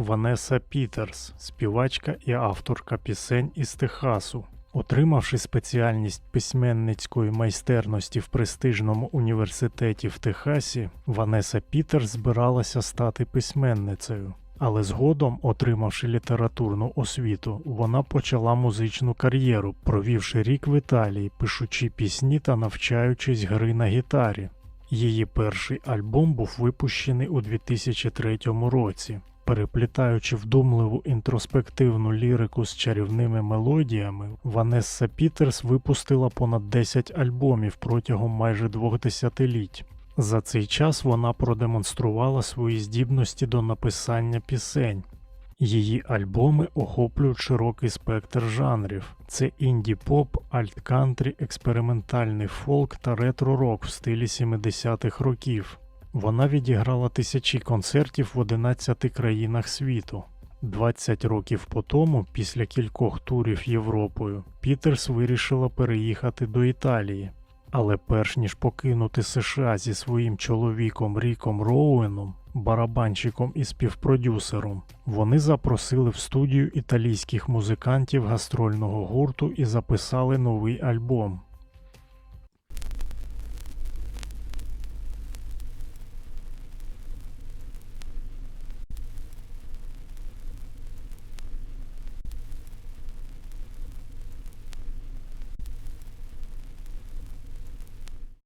Ванеса Пітерс, співачка і авторка пісень із Техасу. Отримавши спеціальність письменницької майстерності в престижному університеті в Техасі, Ванеса Пітерс збиралася стати письменницею. Але згодом, отримавши літературну освіту, вона почала музичну кар'єру, провівши рік в Італії, пишучи пісні та навчаючись гри на гітарі. Її перший альбом був випущений у 2003 році. Переплітаючи вдумливу інтроспективну лірику з чарівними мелодіями, Ванесса Пітерс випустила понад 10 альбомів протягом майже двох десятиліть. За цей час вона продемонструвала свої здібності до написання пісень. Її альбоми охоплюють широкий спектр жанрів: це інді-поп, альт-кантрі, експериментальний фолк та ретро-рок в стилі 70-х років. Вона відіграла тисячі концертів в 11 країнах світу. 20 років по тому, після кількох турів Європою, Пітерс вирішила переїхати до Італії. Але перш ніж покинути США зі своїм чоловіком Ріком Роуеном, барабанщиком і співпродюсером, вони запросили в студію італійських музикантів гастрольного гурту і записали новий альбом.